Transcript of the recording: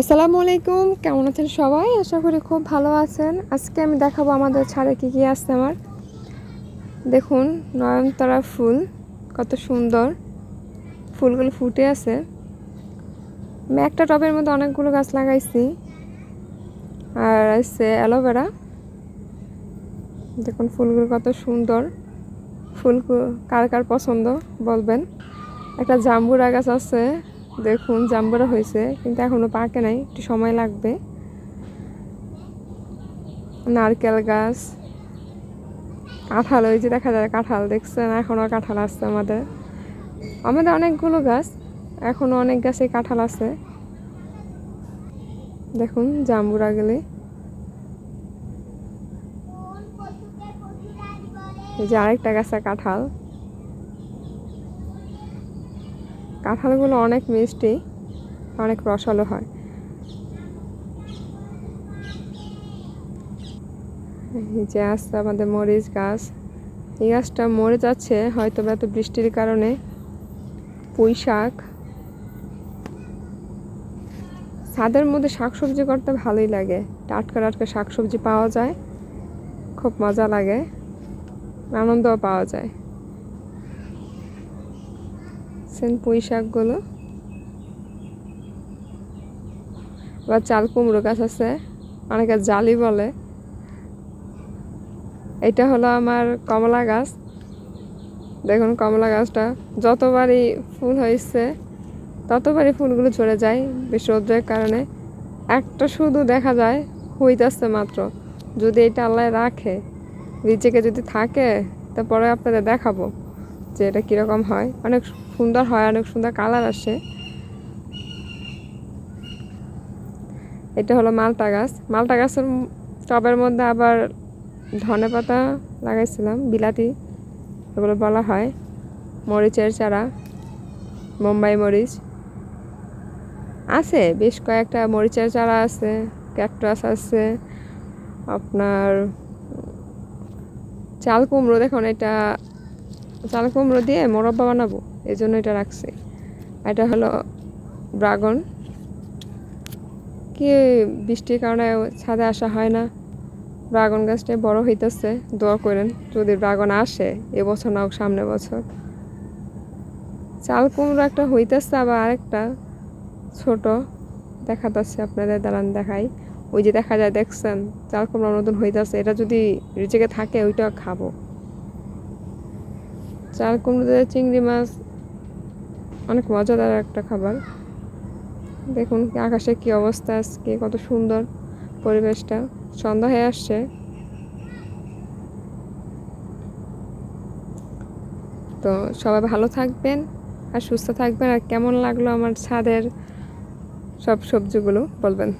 আসসালামু আলাইকুম, কেমন আছেন সবাই? আশা করি খুব ভালো আছেন। আজকে আমি দেখাবো আমাদের ছাদে কী কী আছে আমার। দেখুন, নয়নতারা ফুল, কত সুন্দর। ফুলগুলো ফুটে আছে। আমি একটা টবের মধ্যে অনেকগুলো গাছ লাগাইছি। আর আছে অ্যালোভেরা। দেখুন, ফুলগুলো কত সুন্দর। ফুল কার কার পছন্দ, বলবেন। একটা জাম্বুরা গাছ আছে। দেখুন জাম্বুরা হয়েছে, কিন্তু এখনও পাকে নাই, একটু সময় লাগবে। নারকেল গাছ, কাঁঠাল, ওই যে দেখা যায় কাঁঠাল, দেখছেন? এখনও কাঁঠাল আসছে আমাদের। আমাদের অনেকগুলো গাছ এখনও অনেক গাছে কাঁঠাল আছে। দেখুন জাম্বুরা গেলে। এই যে আরেকটা গাছে কাঁঠাল। কাঁঠালগুলো অনেক মিষ্টি, অনেক রসালো হয়। যে আসছে আমাদের মরিচ গাছ। এই গাছটা মরে যাচ্ছে, হয়তো এত বৃষ্টির কারণে। পুঁই শাক। ছাদের মধ্যে শাকসবজি করতে ভালোই লাগে। টাটকা টাটকা শাকসবজি পাওয়া যায়, খুব মজা লাগে, আনন্দও পাওয়া যায়। সেন পুঁই শাকগুলো। আবার চাল কুমড়ো গাছ আছে, অনেকে জালি বলে। এটা হলো আমার কমলা গাছ। দেখুন কমলা গাছটা, যতবারই ফুল হয়েছে, ততবারই ফুলগুলো ঝরে যায় বেশি রোদ্রের কারণে। একটা শুধু দেখা যায়, হইতেছে মাত্র। যদি এটা আল্লাহ রাখে রিচেকে যদি থাকে, তারপরে আপনাদের দেখাবো। যে এটা কীরকম হয়। অনেক সুন্দর হয়, অনেক সুন্দর কালার আসে। এটা হলো মালটা গাছ। মালটা গাছের টবের মধ্যে আবার ধনে পাতা লাগাইছিলাম, বিলাতি, এগুলো বলা হয়। মরিচের চারা মুম্বাই মরিচ। আছে, বেশ কয়েকটা মরিচের চারা আছে, ক্যাকটাস আছে, আপনার চাল কুমড়ো, দেখুন এটা চাল কুমড়ো দিয়ে মোরব্বা বানাবো, এই জন্য এটা রাখছি। এটা হলো ড্রাগন। কি বৃষ্টির কারণে ছাদে আসা হয় না। ড্রাগন গাছটা বড় হইতেছে, দোয়া করেন, যদি ড্রাগন আসে, এবছর না হোক সামনে বছর। চাল কুমড়ো একটা হইতেছে, আবার আরেকটা ছোট। দেখা যাচ্ছে আপনাদের, দাঁড়ান দেখাই। ওই যে দেখা যায়, দেখছেন, চাল কুমড়ো নতুন হইতেছে, এটা যদি রিচেকে থাকে ওইটা খাব। চাল, কুমড়ো দিয়ে চিংড়ি মাছ। অনেক মজাদার একটা খাবার। দেখুন আকাশে কি অবস্থা আজকে, কত সুন্দর পরিবেশটা। সন্ধ্যা হয়ে আসছে। তো সবাই ভালো থাকবেন আর সুস্থ থাকবেন। আর কেমন লাগল আমার ছাদের সব সবজিগুলো বলবেন।